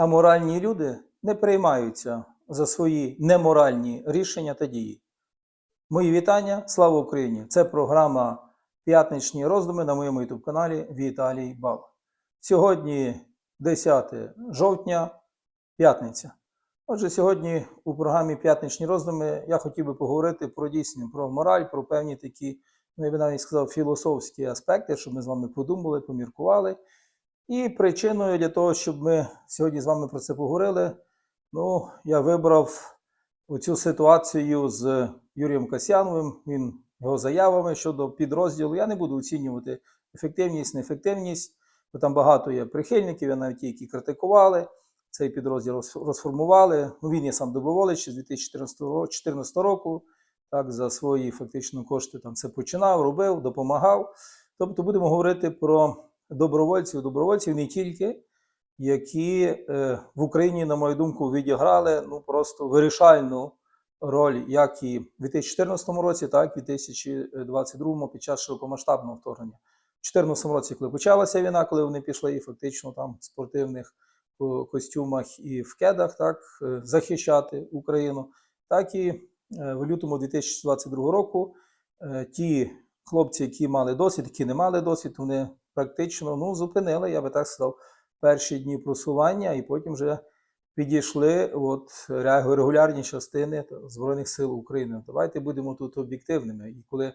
аморальні люди не приймаються за свої неморальні рішення та дії. Мої вітання, слава Україні! Це програма П'ятничні роздуми на моєму youtube каналі Віталій Бал. Сьогодні 10 жовтня, п'ятниця. Отже, сьогодні у програмі П'ятничні роздуми я хотів би поговорити про дійсно про мораль, про певні такі, ну я би навіть сказав, філософські аспекти, щоб ми з вами подумали, поміркували. І причиною для того, щоб ми сьогодні з вами про це поговорили, ну, я вибрав оцю ситуацію з Юрієм Касьяновим, він його заявами щодо підрозділу. Я не буду оцінювати ефективність, неефективність, бо там багато є прихильників, я навіть ті, які критикували. Цей підрозділ розформували. Ну, він є сам доброволець ще з 2014 2014 року. Так, за свої фактично кошти там це починав, робив, допомагав. Тобто будемо говорити про добровольців, добровольців не тільки, які е, в Україні, на мою думку, відіграли ну просто вирішальну роль, як і в 2014 році, так і в 2022 під час широкомасштабного вторгнення. У 2014 році, коли почалася війна, коли вони пішли і фактично там в спортивних е, костюмах і в кедах, так е, захищати Україну, так і в лютому 2022 року ті хлопці, які мали досвід, які не мали досвід, вони практично ну, зупинили, я би так сказав, перші дні просування, і потім вже підійшли от, регулярні частини Збройних сил України. Давайте будемо тут об'єктивними. І коли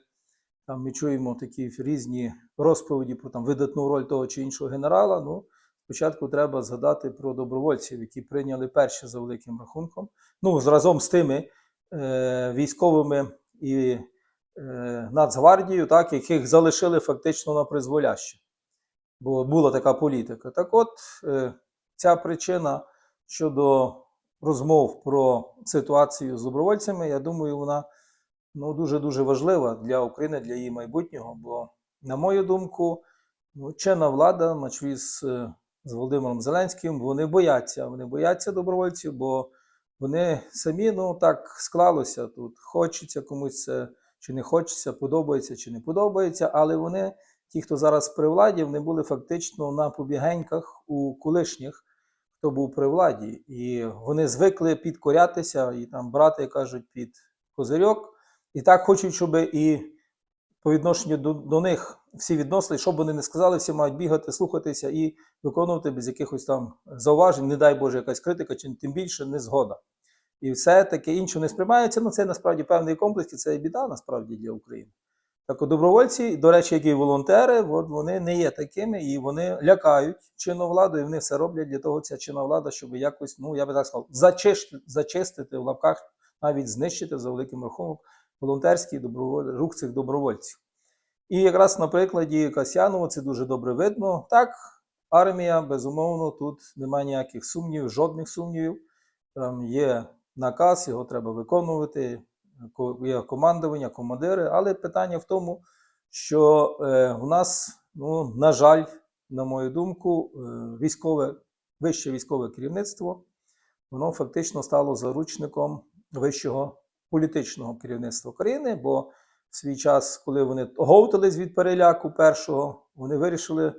там ми чуємо такі різні розповіді про там видатну роль того чи іншого генерала, ну спочатку треба згадати про добровольців, які прийняли перші за великим рахунком. Ну, разом з тими е, військовими і е, Нацгвардією, так, яких залишили фактично на призволяще. Бо була така політика. Так от, е, ця причина щодо розмов про ситуацію з добровольцями, я думаю, вона ну, дуже-дуже важлива для України, для її майбутнього. Бо, на мою думку, ну, чинна влада на чолі з, е, з Володимиром Зеленським, вони бояться. Вони бояться добровольців, бо вони самі ну так склалося тут. Хочеться комусь це чи не хочеться, подобається чи не подобається, але вони, ті, хто зараз при владі, вони були фактично на побігеньках у колишніх, хто був при владі. І вони звикли підкорятися і там брати, як кажуть, під козирьок. І так хочуть, щоб і по відношенню до, до них всі відносили, що б вони не сказали, всі мають бігати, слухатися і виконувати без якихось там зауважень, не дай Боже, якась критика, чи тим більше не згода. І все таке інше не сприймається. Ну, це насправді певний комплекс, і це біда насправді для України. Так добровольці, до речі, як і волонтери, от вони не є такими, і вони лякають чинну владу, і вони все роблять для того, ця чинна влада, щоб якось, ну я би так сказав, зачистити, зачистити в лапках, навіть знищити за великим рахунок волонтерський доброволь... рух цих добровольців. І якраз на прикладі Касьянова це дуже добре видно. Так, армія, безумовно, тут немає ніяких сумнівів, жодних сумнівів. Там є наказ, його треба виконувати, ко- є командування, командири. Але питання в тому, що е, у нас, ну, на жаль, на мою думку, е, військове, вище військове керівництво, воно фактично стало заручником вищого політичного керівництва країни, бо в свій час, коли вони оговтались від переляку першого, вони вирішили,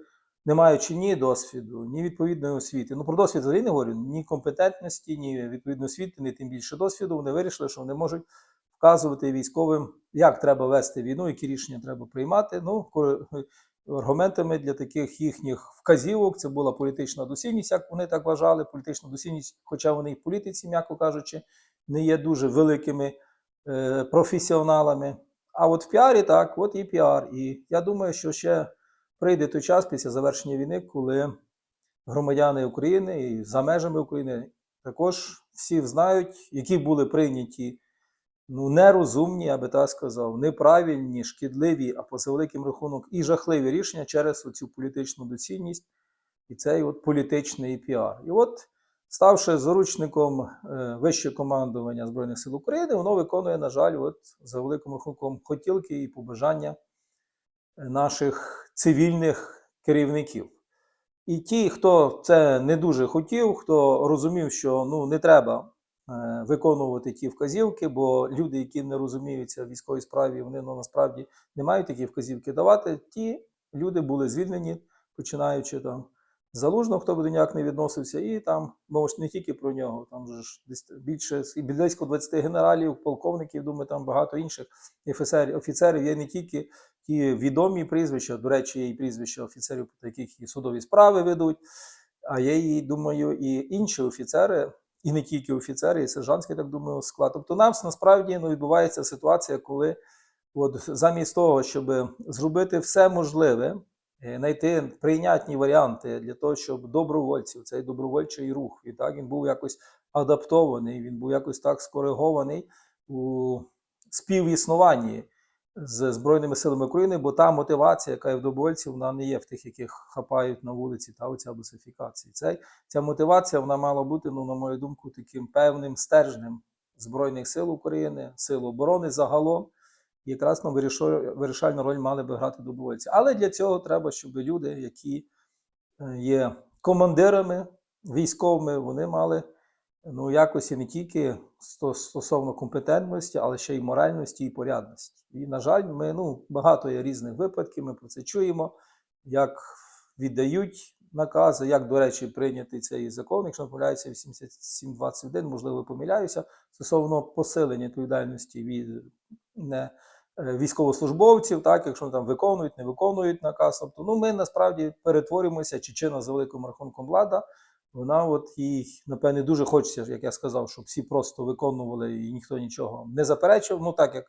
не маючи ні досвіду, ні відповідної освіти. Ну про досвід взагалі не говорю, ні компетентності, ні відповідної освіти, ні тим більше досвіду. Вони вирішили, що вони можуть вказувати військовим, як треба вести війну, які рішення треба приймати. Ну, аргументами для таких їхніх вказівок це була політична доцільність, як вони так вважали. Політична доцільність, хоча вони і політиці, м'яко кажучи, не є дуже великими е, професіоналами. А от в піарі так, от і піар. І я думаю, що ще прийде той час після завершення війни, коли громадяни України і за межами України також всі знають, які були прийняті ну, нерозумні, я би так сказав, неправильні, шкідливі, а по за великим рахунок і жахливі рішення через цю політичну доцільність і цей от політичний піар. І от, ставши заручником е, вищого командування Збройних сил України, воно виконує, на жаль, от, за великим рахунком хотілки і побажання е, наших цивільних керівників. І ті, хто це не дуже хотів, хто розумів, що ну, не треба виконувати ті вказівки, бо люди, які не розуміються в військовій справі, вони ну, насправді не мають такі вказівки давати. Ті люди були звільнені, починаючи там Залужного, хто до ніяк не відносився, і там ж не тільки про нього, там же ж більше близько 20 генералів, полковників, думаю, там багато інших офіцерів, офіцерів. Є не тільки ті відомі прізвища, до речі, є і прізвища офіцерів, яких і судові справи ведуть, а є, і, думаю, і інші офіцери, і не тільки офіцери, і сержантський, так думаю, склад. Тобто нам насправді ну, відбувається ситуація, коли от, замість того, щоб зробити все можливе, е, знайти прийнятні варіанти для того, щоб добровольців, цей добровольчий рух, і так він був якось адаптований, він був якось так скоригований у співіснуванні з Збройними силами України, бо та мотивація, яка є в добровольців, вона не є в тих, яких хапають на вулиці, та оця бусифікація. Цей, ця мотивація вона мала бути, ну, на мою думку, таким певним стержнем Збройних сил України, сил оборони загалом. І якраз ну, вирішальну роль мали би грати добровольці. Але для цього треба, щоб люди, які е, є командирами військовими, вони мали ну, якості не тільки стосовно компетентності, але ще й моральності і порядності. І, на жаль, ми ну, багато є різних випадків, ми про це чуємо, як віддають накази, як, до речі, прийнятий цей закон, якщо не помиляюся, 8721, можливо, помиляюся, стосовно посилення відповідальності від не, е, військовослужбовців, так, якщо там виконують, не виконують наказ. Тобто, ну, ми насправді перетворюємося, чи чинна за великим рахунком влада, вона от їй, напевне, дуже хочеться, як я сказав, щоб всі просто виконували і ніхто нічого не заперечив. Ну так як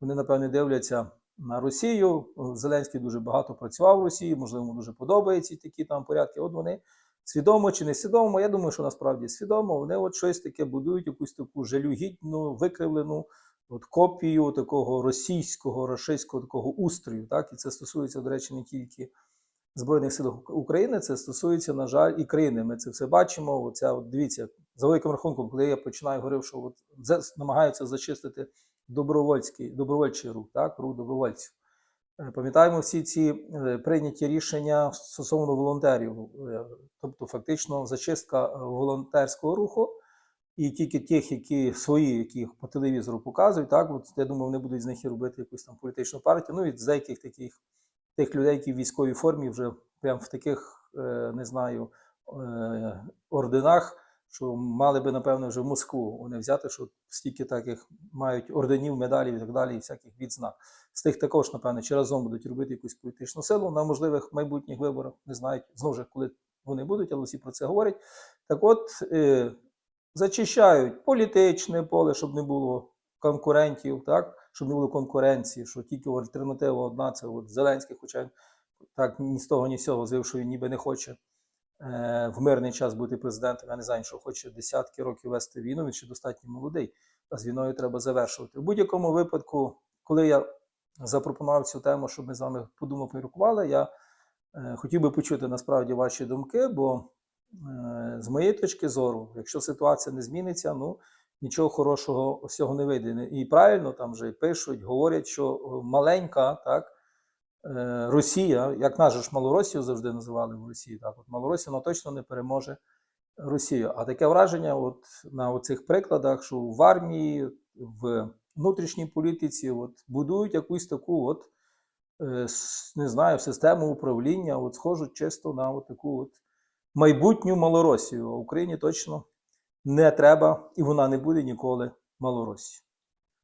вони, напевне, дивляться на Росію. Зеленський дуже багато працював в Росії, можливо, дуже подобаються такі там порядки. От вони свідомо чи не свідомо, я думаю, що насправді свідомо, вони от щось таке будують, якусь таку жалюгідну, викривлену от копію такого російського, рашистського такого устрою. Так? І це стосується, до речі, не тільки Збройних сил України, це стосується, на жаль, і країни. Ми це все бачимо. Оця, от, дивіться, за великим рахунком, коли я починаю говорив, що от, намагаються зачистити добровольський, добровольчий рух, так, рух добровольців. Е, Пам'ятаємо всі ці е, прийняті рішення стосовно волонтерів, Е, тобто фактично зачистка волонтерського руху, і тільки тих, які свої, які по телевізору показують, так, от, я думаю, вони будуть з них і робити якусь там політичну партію. Ну і з деяких таких тих людей, які в військовій формі вже прям в таких, е, не знаю, е, орденах, що мали би, напевно, вже в Москву вони взяти, що стільки таких мають орденів, медалів і так далі, і всяких відзнак. З тих також, напевно, чи разом будуть робити якусь політичну силу на можливих майбутніх виборах. Не знають знову ж, коли вони будуть, але всі про це говорять. Так от е, зачищають політичне поле, щоб не було конкурентів, так? щоб не було конкуренції, що тільки альтернатива одна це от Зеленський, хоча так ні з того, ні з цього заявив, що він ніби не хоче е, в мирний час бути президентом. Я не знаю, що хоче десятки років вести війну, він ще достатньо молодий, а з війною треба завершувати. В будь-якому випадку, коли я запропонував цю тему, щоб ми з вами подумали, поміркували, я е, хотів би почути насправді ваші думки, бо е, з моєї точки зору, якщо ситуація не зміниться, ну нічого хорошого з цього не вийде. І правильно там вже пишуть, говорять, що е, маленька так, е, Росія, як нашу ж Малоросію завжди називали в Росії, так, от Малоросія вона точно не переможе Росію. А таке враження, от на цих прикладах, що в армії, в внутрішній політиці от, будують якусь таку от, е, не знаю, систему управління, от схожу чисто на от таку от майбутню Малоросію. А Україні точно не треба і вона не буде ніколи Малоросією.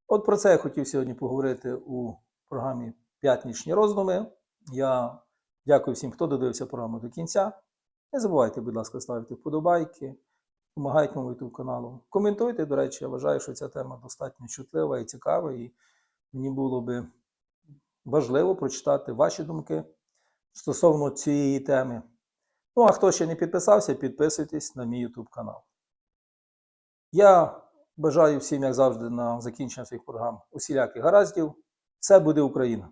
От про це я хотів сьогодні поговорити у програмі П'ятнічні роздуми. Я дякую всім, хто додивився програму до кінця. Не забувайте, будь ласка, ставити вподобайки, допомагайте моєму YouTube каналу. Коментуйте, до речі, я вважаю, що ця тема достатньо чутлива і цікава, і мені було би важливо прочитати ваші думки стосовно цієї теми. Ну, а хто ще не підписався, підписуйтесь на мій YouTube канал. Я бажаю всім, як завжди, на закінчення своїх програм усіляких гараздів. Все буде Україна!